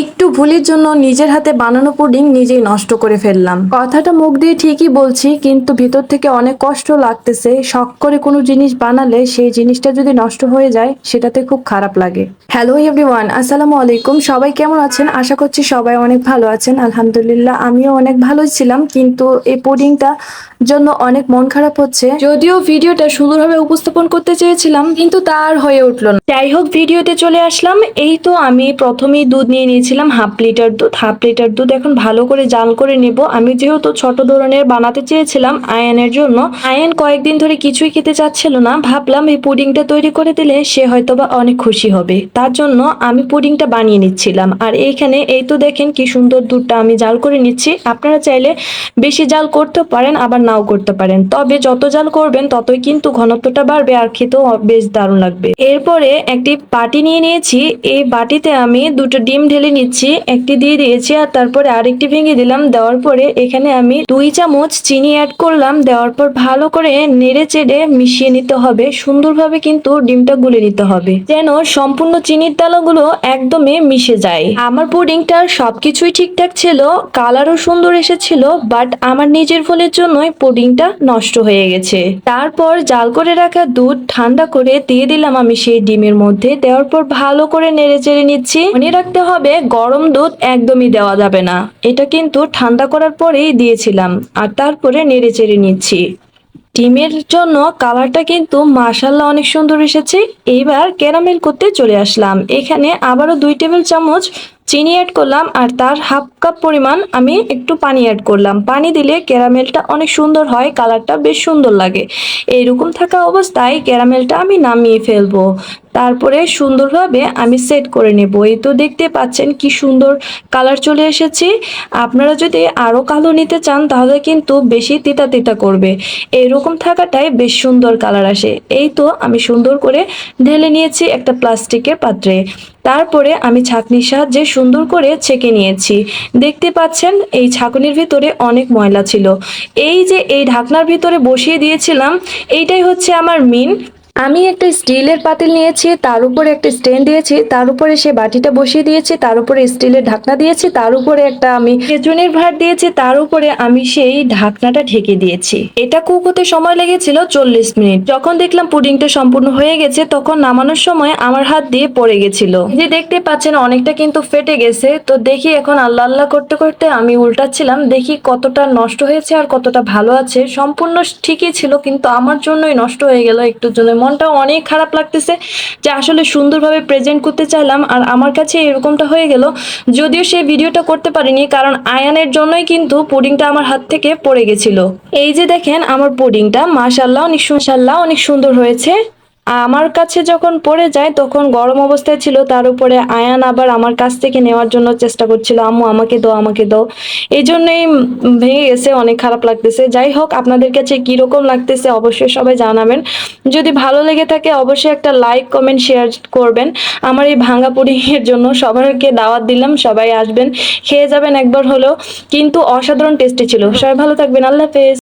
একটু ভুলের জন্য নিজের হাতে বানানো পুডিং নিজেই নষ্ট করে ফেললাম। কথাটা মুখ দিয়ে ঠিকই বলছি, কিন্তু ভিতর থেকে অনেক কষ্ট লাগতেছে। শখ করে কোনো জিনিস বানালে সেই জিনিসটা যদি নষ্ট হয়ে যায়, সেটাতে খুব খারাপ লাগে। হ্যালো এভরিওয়ান আসসালামু আলাইকুম। সবাই কেমন আছেন? আশা করছি সবাই অনেক ভালো আছেন। আলহামদুলিল্লাহ, আমিও অনেক ভালো ছিলাম, কিন্তু এই পুডিংটা জন্য অনেক মন খারাপ হচ্ছে। যদিও ভিডিওটা সুন্দরভাবে উপস্থাপন করতে চেয়েছিলাম, কিন্তু তা আর হয়ে উঠল না। যাই হোক, ভিডিওতে চলে আসলাম। এই তো আমি প্রথমেই দুধ নিয়ে নিয়েছিলাম, হাফ লিটার দুধ। হাফ লিটার দুধ এখন ভালো করে জাল করে নেব। আমি যেহেতু ছোট ধরনের বানাতে চেয়েছিলাম আয়নের জন্য, আয়ন কয়েকদিন ধরে কিছুই খেতে চাচ্ছিল না। ভাবলাম এই পুডিংটা তৈরি করে দিলে সে হয়তোবা অনেক খুশি হবে। তার জন্য আমি পুডিংটা বানিয়ে নিচ্ছিলাম। আর এইখানে এই তো দেখেন কি সুন্দর দুধটা আমি জাল করে নিচ্ছি। আপনারা চাইলে বেশি জাল করতে পারেন, আবার নাও করতে পারেন। তবে যত জাল করবেন, ততই কিন্তু ঘনত্বটা বাড়বে আর খেতেও বেশ দারুণ লাগবে। এরপরে একটি বাটি নিয়ে নিয়েছি। এই বাটিতে আমি দুটো ডিম ঢেলে নিচ্ছি। একটি দিয়ে দিয়েছি আর তারপরে আরেকটি ভেঙে দিলাম। দেওয়ার পরে এখানে আমি দুই চামচ চিনি অ্যাড করলাম। দেওয়ার পর ভালো করে নেড়ে চেড়ে মিশিয়ে নিতে হবে। সুন্দরভাবে কিন্তু ডিমটা গুলে নিতে হবে। যেন সম্পূর্ণ চিনির দানাগুলো একদমই মিশে যায়। আমার পুডিংটার সবকিছুই ঠিকঠাক ছিল। কালারও সুন্দর এসেছিল, বাট আমার নিজের ভুলের জন্যই পুডিংটা নষ্ট হয়ে গেছে। তারপর জাল করে রাখা দুধ ঠান্ডা করে দিয়ে দিলাম আমি সেই ডিমের মধ্যে। দেওয়ার পর ভালো করে নেড়ে চেড়ে নিচ্ছি। মনে রাখতে হবে গরম দুধ একদমই দেওয়া যাবে না। এটা কিন্তু ঠান্ডা করার পরেই দিয়েছিলাম আর তারপরে নেড়ে চেড়ে নিচ্ছি। ডিমের জন্য কালারটা কিন্তু মাশাল্লাহ অনেক সুন্দর এসেছে। এইবার ক্যারামেল করতে চলে আসলাম। এখানে আবারও দুই টেবিল চামচ চিনি অ্যাড করলাম আর তার হাফ কাপ পরিমাণ আমি একটু পানি অ্যাড করলাম। পানি দিলে ক্যারামেলটা অনেক সুন্দর হয় কালারটা বেশ সুন্দর লাগে। এইরকম থাকা অবস্থায় ক্যারামেলটা আমি নামিয়ে ফেলব। তারপরে সুন্দরভাবে আমি সেট করে নেব। এই তো দেখতে পাচ্ছেন কি সুন্দর কালার চলে এসেছে। আপনারা যদি আরও কালো নিতে চান, তাহলে কিন্তু বেশি তিতা তিতা করবে। এরকম থাকাটাই বেশ সুন্দর কালার আসে। এই তো আমি সুন্দর করে ঢেলে নিয়েছি একটা প্লাস্টিকের পাত্রে। তারপরে আমি ছাঁকনির সাহায্যে সুন্দর করে ছেঁকে নিয়েছি। দেখতে পাচ্ছেন, এই ছাঁকনির ভিতরে অনেক ময়লা ছিল। এই যে এই ঢাকনার ভিতরে বসিয়ে দিয়েছিলাম, এইটাই হচ্ছে আমার মিন। আমি একটা স্টিলের পাতিল নিয়েছি, তার উপরে একটা স্ট্যান্ড দিয়েছি, তার উপরে সে বাটিটা বসিয়ে দিয়েছি, তার উপরে স্টিলের ঢাকনা দিয়েছি, তার উপরে একটা আমি খেজুনের ভাত দিয়েছি, তার উপরে আমি সেই ঢাকনাটা ঢেকে দিয়েছি। এটা কুক হতে সময় লেগেছিল চল্লিশ মিনিট। যখন দেখলাম পুডিংটা সম্পূর্ণ হয়ে গেছে, তখন নামানোর সময় আমার হাত দিয়ে পড়ে গেছিল। যে দেখতে পাচ্ছেন, অনেকটা কিন্তু ফেটে গেছে। তো দেখি এখন আল্লাহ আল্লাহ করতে করতে আমি উল্টাচ্ছিলাম, দেখি কতটা নষ্ট হয়েছে আর কতটা ভালো আছে। সম্পূর্ণ ঠিকই ছিল, কিন্তু আমার জন্যই নষ্ট হয়ে গেল একটুর জন্য মনটা অনেক খারাপ লাগতেছে যে আসলে সুন্দরভাবে প্রেজেন্ট করতে চাইলাম আর আমার কাছে এরকমটা হয়ে গেল। যদিও সে ভিডিওটা করতে পারিনি কারণ আয়ানের জন্যই কিন্তু পুডিংটা আমার হাত থেকে পড়ে গেছিল। এই যে দেখেন আমার পুডিংটা মাশাল্লাহ অনেক সুশাল্লাহ অনেক সুন্দর হয়েছে। আমার কাছে যখন পড়ে যায়, তখন গরম অবস্থায় ছিল, তার উপরে আয়ান আবার আমার কাছ থেকে নেওয়ার জন্য চেষ্টা করছিল, আম্মু, আমাকে দাও আমাকে দাও। এই জন্যই ভেঙে গেছে, অনেক খারাপ লাগতেছে। যাই হোক, আপনাদের কাছে কীরকম লাগতেছে অবশ্যই সবাই জানাবেন। যদি ভালো লেগে থাকে, অবশ্যই একটা লাইক, কমেন্ট, শেয়ার করবেন। আমার এই ভাঙা পুডিংয়ের জন্য সবাইকে দাওয়াত দিলাম, সবাই আসবেন, খেয়ে যাবেন একবার হলেও। কিন্তু অসাধারণ টেস্টি ছিল। সবাই ভালো থাকবেন, আল্লাহ হাফেজ।